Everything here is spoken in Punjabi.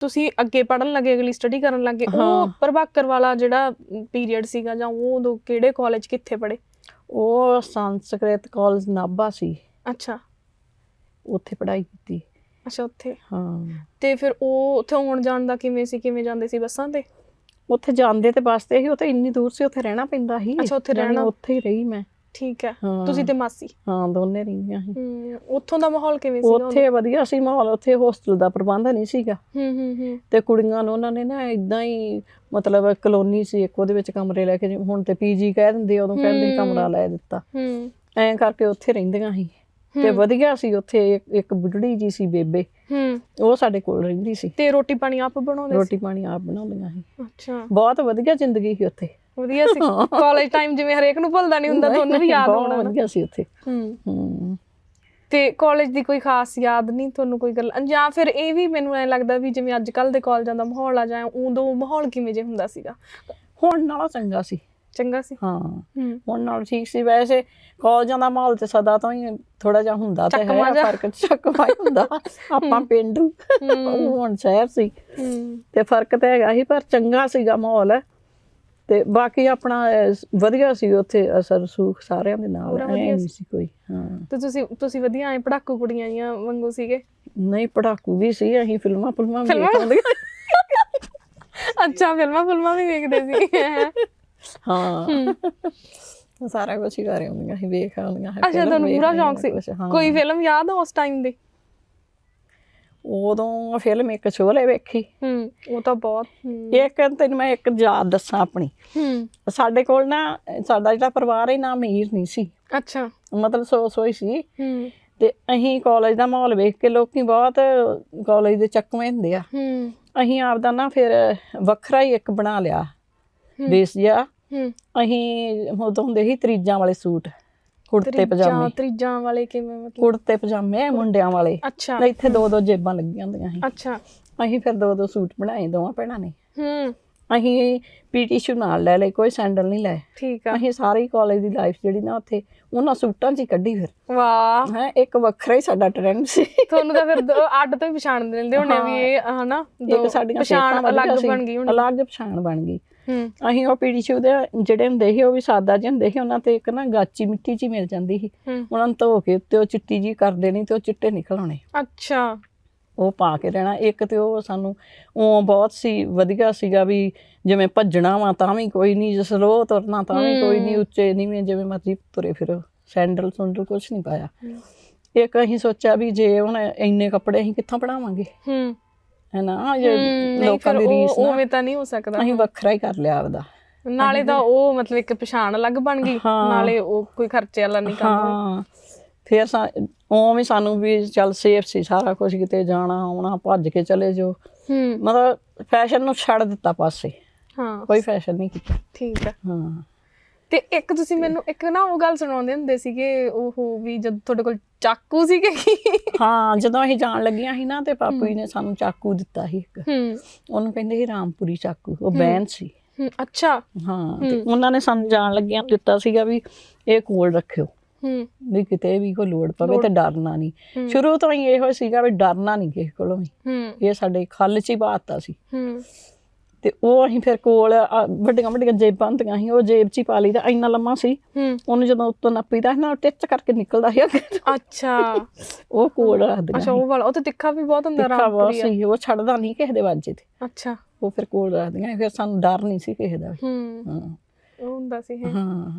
ਤੁਸੀਂ ਅੱਗੇ ਪੜਨ ਲੱਗੇ ਅਗਲੀ ਸਟੱਡੀ ਕਰਨ ਲੱਗੇ ਉਹ ਹਾਂ। ਪ੍ਰਭਾਕਰ ਵਾਲਾ ਜਿਹੜਾ ਪੀਰੀਅਡ ਸੀਗਾ ਜਾਂ ਉਹ ਉਦੋਂ ਕਿਹੜੇ ਕਾਲਜ ਕਿੱਥੇ ਪੜੇ ਉਹ ਸੰਸਕ੍ਰਿਤ ਕਾਲਜ ਨਾਭਾ ਸੀ। ਅੱਛਾ। ਉੱਥੇ ਪੜ੍ਹਾਈ ਕੀਤੀ। ਅੱਛਾ ਉੱਥੇ। ਹਾਂ। ਤੇ ਫਿਰ ਉਹ ਉੱਥੇ ਆਉਣ ਜਾਣ ਦਾ ਕਿਵੇਂ ਸੀ ਕਿਵੇਂ ਜਾਂਦੇ ਸੀ ਬੱਸਾਂ ਤੇ? ਉੱਥੇ ਜਾਂਦੇ ਤੇ ਬੱਸ ਤੇ ਉਹ ਤਾਂ ਇੰਨੀ ਦੂਰ ਸੀ ਉੱਥੇ ਰਹਿਣਾ ਪੈਂਦਾ ਸੀ। ਅੱਛਾ, ਉੱਥੇ ਰਹਿਣਾ। ਉੱਥੇ ਹੀ ਰਹੀ ਮੈਂ। ਠੀਕ ਹੈ। ਹਾਂ। ਤੁਸੀਂ ਤੇ ਮਾਸੀ। ਹਾਂ ਦੋਨੇ ਰਹਿੰਦੀਆਂ ਸੀ ਹੂੰ ਉੱਥੋਂ ਦਾ ਮਾਹੌਲ ਕਿਵੇਂ ਸੀਗਾ ਉੱਥੇ ਵਧੀਆ ਸੀ ਮਾਹੌਲ ਉੱਥੇ ਹੋਸਟਲ ਦਾ ਪ੍ਰਬੰਧ ਨਹੀਂ ਸੀਗਾ। ਹੂੰ ਹੂੰ ਹੂੰ। ਤੇ ਕੁੜੀਆਂ ਨੂੰ ਉਹਨਾਂ ਨੇ ਨਾ ਇਦਾਂ ਹੀ ਮਤਲਬ ਕਲੋਨੀ ਸੀ ਇੱਕ ਉਹਦੇ ਵਿੱਚ ਕਮਰੇ ਲੈ ਕੇ ਜਿਵੇਂ ਹੁਣ ਤੇ ਪੀਜੀ ਕਹਿ ਦਿੰਦੇ ਆ, ਉਦੋਂ ਕਹਿੰਦੇ ਕਮਰਾ ਲੈ ਦਿੱਤਾ। ਹੂੰ। ਐਂ ਕਰਕੇ ਉੱਥੇ ਰਹਿੰਦੀਆਂ ਸੀ। ਤੇ ਵਧੀਆ ਸੀ ਉੱਥੇ ਇੱਕ- ਇੱਕ ਬੁੱਢੜੀ ਜੀ ਸੀ ਬੇਬੇ। ਹੂੰ। ਉਹ ਸਾਡੇ ਕੋਲ ਰਹਿੰਦੀ ਸੀ। ਤੇ ਰੋਟੀ ਪਾਣੀ ਆਪ ਬਣਾਉਂਦੇ ਰੋਟੀ ਪਾਣੀ ਆਪ ਬਣਾਉਂਦੀਆਂ ਸੀ। ਸੀ ਅੱਛਾ। ਬਹੁਤ ਵਧੀਆ ਜ਼ਿੰਦਗੀ ਸੀ ਉੱਥੇ। ਵਧੀਆ ਸੀ। ਕਾਲਜ ਟਾਈਮ ਜਿਵੇਂ ਹਰੇਕ ਨੂੰ ਭੁੱਲਦਾ ਨਹੀਂ ਹੁੰਦਾ ਤੁਹਾਨੂੰ ਵੀ ਯਾਦ ਹੋਣਾ ਵਧੀਆ ਸੀ ਉੱਥੇ। ਹੂੰ। ਹੂੰ। ਤੇ ਕਾਲਜ ਦੀ ਕੋਈ ਖਾਸ ਯਾਦ ਨਹੀਂ ਤੁਹਾਨੂੰ ਕੋਈ ਗੱਲ ਜਾਂ ਫਿਰ ਇਹ ਵੀ ਮੈਨੂੰ ਐ ਲੱਗਦਾ ਵੀ ਜਿਵੇਂ ਅੱਜ ਕੱਲ ਦੇ ਕਾਲਜਾਂ ਦਾ ਮਾਹੌਲ ਆ ਜਾਂ ਉਦੋਂ ਮਾਹੌਲ ਕਿਵੇਂ ਜੇ ਹੁੰਦਾ ਸੀਗਾ? ਹੁਣ ਨਾਲੋਂ ਚੰਗਾ ਸੀ। ਚੰਗਾ ਸੀ। ਹਾਂ। ਹੂੰ। ਹੁਣ ਨਾਲ ਠੀਕ ਸੀ। ਵੈਸੇ ਕਾਲਜਾਂ ਦਾ ਮਾਹੌਲ ਤੇ ਸਦਾ ਤੋਂ ਹੀ ਥੋੜਾ ਜਿਹਾ ਹੁੰਦਾ ਤੇ ਹੈ। ਫ਼ਰਕ ਚੱਕਵਾ ਹੀ ਹੁੰਦਾ। ਆਪਾਂ ਪਿੰਡੂ। ਹੁਣ ਸ਼ਹਿਰ ਸੀ। ਹੂੰ। ਤੇ ਫ਼ਰਕ ਤਾਂ ਹੈਗਾ ਸੀ ਪਰ ਚੰਗਾ ਸੀਗਾ ਮਾਹੌਲ। ਤੇ ਬਾਕੀ ਆਪਣਾ ਵਧੀਆ ਸੀ ਉੱਥੇ ਅਸਰ ਸੂਖ ਸਾਰਿਆਂ ਦੇ ਨਾਲ। ਨਹੀਂ ਸੀ ਕੋਈ। ਹਾਂ। ਤੇ ਤੁਸੀਂ ਤੁਸੀਂ ਵਧੀਆ ਐ ਪੜਾਕੂ ਕੁੜੀਆਂ ਜਾਂ ਵਾਂਗੂ ਸੀਗੇ? ਨਹੀਂ ਪੜਾਕੂ ਵੀ ਸੀ। ਅਸੀਂ ਫਿਲਮਾਂ ਫਿਲਮਾਂ ਵੀ ਫਿਲਮਾਂ? ਦੇਖ ਹੁੰਦੀਆਂ ਅੱਛਾ ਫਿਲਮਾਂ ਫਿਲਮਾਂ ਵੀ ਵੇਖਦੇ ਸੀ ਹਾਂ। ਸਾਰਾ ਕੁਝ ਹੀ ਕਰ ਹੁੰਦੀਆਂ ਸੀ ਵੇਖ ਆਉਂਦੀਆਂ ਸੀ, ਅੱਛਾ ਤੁਹਾਨੂੰ ਪੂਰਾ ਸ਼ੌਂਕ ਸੀ? ਹਾਂ। ਕੋਈ ਫਿਲਮ ਯਾਦ ਆ ਉਸ ਟਾਈਮ ਦੀ? ਉਦੋਂ ਫਿਲਮ ਇੱਕ ਛੋਲੇ ਵੇਖੀ। ਹੂੰ ਉਹ ਤਾਂ ਬਹੁਤ ਹੂੰ। ਇੱਕ ਤੈਨੂੰ ਮੈਂ ਇੱਕ ਯਾਦ ਦੱਸਾਂ ਆਪਣੀ। ਹੂੰ। ਸਾਡੇ ਕੋਲ ਨਾ ਸਾਡਾ ਜਿਹੜਾ ਪਰਿਵਾਰ ਹੈ ਨਾ ਅਮੀਰ ਨਹੀਂ ਸੀ। ਅੱਛਾ। ਮਤਲਬ ਸੋ ਸੋਈ ਸੀ। ਹੂੰ। ਤੇ ਅਸੀਂ ਕਾਲਜ ਦਾ ਮਾਹੌਲ ਵੇਖ ਕੇ ਲੋਕੀ ਬਹੁਤ ਕਾਲਜ ਦੇ ਚੱਕਵੇਂ ਹੁੰਦੇ ਆ। ਹੂੰ। ਅਸੀਂ ਆਪਦਾ ਨਾ ਫਿਰ ਵੱਖਰਾ ਹੀ ਇੱਕ ਬਣਾ ਲਿਆ। ਬੇਸ ਜਿਹਾ। ਹੂੰ। ਅਸੀਂ ਉਦੋਂ ਹੁੰਦੇ ਸੀ ਤਰੀਜਾਂ ਵਾਲੇ ਸੂਟ ਕੁੜਤੇ ਪਜਾਮੇ। ਤਰੀਜਾਂ ਵਾਲੇ ਕਿਵੇਂ ਮਤਲਬ? ਕੁੜਤੇ ਪਜਾਮੇ ਮੁੰਡਿਆਂ ਵਾਲੇ। ਅੱਛਾ। ਇੱਥੇ ਦੋ ਦੋ ਜੇਬਾਂ ਲੱਗੀਆਂ ਹੁੰਦੀਆਂ ਸੀ। ਅੱਛਾ। ਅਸੀਂ ਫਿਰ ਦੋ ਦੋ ਸੂਟ ਬਣਾਏ ਦੋਵਾਂ ਭੈਣਾਂ ਨੇ। ਹੂੰ। ਅਸੀਂ ਪੀਟੀ ਸ਼ੂ ਨਾਲ ਲੈ ਲਏ ਕੋਈ ਸੈਂਡਲ ਨਹੀਂ ਲਏ। ਠੀਕ ਆ। ਅਸੀਂ ਸਾਰੀ ਕਾਲਜ ਦੀ ਲਾਈਫ ਜਿਹੜੀ ਨਾ ਉੱਥੇ ਉਹਨਾਂ ਸੂਟਾਂ 'ਚ ਹੀ ਕੱਢੀ ਫਿਰ। ਵਾਹ। ਹੈ ਇੱਕ ਵੱਖਰਾ ਹੀ ਸਾਡਾ ਟ੍ਰੈਂਡ ਸੀ। ਤੁਹਾਨੂੰ ਤਾਂ ਫਿਰ ਅੱਡ ਤੋਂ ਹੀ ਪਛਾਣ ਦਿੰਦੇ ਹੋਣੇ ਵੀ ਇਹ ਹਨਾ ਦੋ ਪਛਾਣ ਅਲੱਗ ਬਣ ਗਈ ਹੋਣੀ। ਅਲੱਗ ਪਛਾਣ ਬਣ ਗਈ। ਅਸੀਂ ਉਹ ਪੀਟੀ ਸ਼ੂ ਦੇ ਜਿਹੜੇ ਹੁੰਦੇ ਸੀ ਉਹ ਵੀ ਸਾਦਾ ਜਿਹੇ ਹੁੰਦੇ ਸੀ ਉਹਨਾਂ ਤੇ ਇੱਕ ਨਾ ਗਾਚੀ ਮਿੱਟੀ ਹੀ ਮਿਲ ਜਾਂਦੀ ਸੀ। ਉਹਨਾਂ ਨੂੰ ਧੋ ਕੇ ਉੱਤੇ ਉਹ ਚਿੱਟੀ ਜੀ ਕਰ ਦੇਣੀ ਤੇ ਉਹ ਚਿੱਟੇ ਨਿਕਲ ਆਉਣੇ ਅੱਛਾ। ਉਹ ਪਾ ਕੇ ਰਹਿਣਾ। ਇੱਕ ਤੇ ਉਹ ਸਾਨੂੰ ਉਹ ਬਹੁਤ ਸੀ ਵਧੀਆ ਸੀਗਾ ਵੀ ਜਿਵੇਂ ਭੱਜਣਾ ਵਾ ਤਾਂ ਵੀ ਕੋਈ ਨਹੀਂ ਜੇ ਸਲੋ ਤੁਰਨਾ ਤਾਂ ਵੀ ਕੋਈ ਨਹੀਂ ਉੱਚੇ ਨੀਵੇਂ ਜਿਵੇਂ ਮਰਜ਼ੀ ਤੁਰੇ ਫਿਰੋ। ਸੈਂਡਲ ਸੁੰਡਲ ਕੁਝ ਨਹੀਂ ਪਾਇਆ। ਇੱਕ ਅਸੀਂ ਸੋਚਿਆ ਵੀ ਜੇ ਹੁਣ ਇੰਨੇ ਕੱਪੜੇ ਅਸੀਂ ਕਿੱਥੋਂ ਬਣਾਵਾਂਗੇ ਹੂੰ। ਹੈਨਾ ਜੇ ਨਹੀਂ ਲੋਕਾਂ ਦੀ ਰੀਸ ਉਹ ਨਾ ਉਵੇਂ ਤਾਂ ਨਹੀਂ ਹੋ ਸਕਦਾ। ਅਸੀਂ ਵੱਖਰਾ ਹੀ ਕਰ ਲਿਆ ਆਪਦਾ। ਨਾਲੇ ਤਾਂ ਉਹ ਮਤਲਬ ਇੱਕ ਪਛਾਣ ਅਲੱਗ ਬਣ ਗਈ ਹਾਂ। ਨਾਲੇ ਉਹ ਕੋਈ ਖਰਚੇ ਵਾਲਾ ਨਹੀਂ ਕੰਮ ਹਾਂ ਫਿਰ ਸਾ ਉਹ ਵੀ ਸਾਨੂੰ ਵੀ ਚੱਲ ਸੇਫ ਸੀ ਸਾਰਾ ਕੁਝ ਕਿਤੇ ਜਾਣਾ ਆਉਣਾ ਭੱਜ ਕੇ ਚਲੇ ਜੋ ਹੂੰ। ਮਤਲਬ ਫੈਸ਼ਨ ਨੂੰ ਛੱਡ ਦਿੱਤਾ ਪਾਸੇ। ਹਾਂ। ਕੋਈ ਫੈਸ਼ਨ ਨਹੀਂ ਕੀਤਾ। ਠੀਕ ਆ। ਹਾਂ। ਤੇ ਇੱਕ ਤੁਸੀਂ ਮੈਨੂੰ ਇੱਕ ਨਾ ਉਹ ਗੱਲ ਸੁਣਾਉਂਦੇ ਹੁੰਦੇ ਸੀਗੇ ਉਹ ਵੀ ਜਦ ਤੁਹਾਡੇ ਕੋਲ ਚਾਕੂ ਸੀਗੇ ਕੀ? ਹਾਂ ਜਦੋਂ ਅਸੀਂ ਜਾਣ ਲੱਗੀਆਂ ਸੀ ਨਾ ਤੇ ਪਾਪੂ ਜੀ ਨੇ ਸਾਨੂੰ ਚਾਕੂ ਦਿੱਤਾ ਸੀ ਇੱਕ। ਹੂੰ। ਉਹਨੂੰ ਕਹਿੰਦੇ ਸੀ ਰਾਮਪੁਰੀ ਚਾਕੂ ਉਹ ਬੈਨ ਸੀ। ਹੂੰ ਅੱਛਾ। ਹਾਂ ਤੇ ਉਹਨਾਂ ਨੇ ਸਾਨੂੰ ਜਾਣ ਲੱਗਿਆਂ ਦਿੱਤਾ ਸੀਗਾ ਵੀ ਇਹ ਕੋਲ ਰੱਖਿਓ। ਹੂੰ। ਵੀ ਕਿਤੇ ਵੀ ਕੋਈ ਲੋੜ ਪਵੇ ਤੇ ਡਰਨਾ ਨਹੀਂ। ਸ਼ੁਰੂ ਤੋਂ ਹੀ ਇਹੋ ਸੀਗਾ ਵੀ ਡਰਨਾ ਨਹੀਂ ਕਿਸੇ ਕੋਲੋਂ ਵੀ। ਹੂੰ। ਇਹ ਸਾਡੇ ਖੱਲ 'ਚ ਹੀ ਬਾਤਾ ਸੀ। ਹੂੰ। ਤੇ ਉਹ ਅਸੀਂ ਫਿਰ ਕੋਲ ਵੱਡੀਆਂ ਵੱਡੀਆਂ ਜੇਬਾਂ ਹੁੰਦੀਆਂ ਸੀ ਉਹ ਜੇਬ 'ਚ ਹੀ ਪਾ ਲਈਦਾ ਇੰਨਾ ਲੰਮਾ ਸੀ। ਉਹਨੂੰ ਜਦੋਂ ਉੱਤੋਂ ਨੱਪੀਦਾ ਸੀ ਨਾ ਟਿੱਚ ਕਰਕੇ ਨਿਕਲਦਾ ਸੀ। ਅੱਛਾ। ਉਹ ਕੋਲ ਰੱਖਦੀਆਂ ਅੱਛਾ ਉਹ ਵਾਲਾ ਉਹ ਤੇ ਤਿੱਖਾ ਵੀ ਬਹੁਤ ਹੁੰਦਾ ਤਿੱਖਾ ਬਹੁਤ ਸੀ ਉਹ ਛੱਡਦਾ ਨਹੀਂ ਕਿਸੇ ਦੇ ਵਾਜੇ ਤੇ। ਅੱਛਾ। ਉਹ ਫਿਰ ਕੋਲ ਰੱਖਦੀਆਂ ਫਿਰ ਸਾਨੂੰ ਡਰ ਨਹੀਂ ਸੀ ਕਿਸੇ ਦਾ। ਹੂੰ। ਹਾਂ। ਉਹ ਹੁੰਦਾ ਸੀ ਹਾਂ।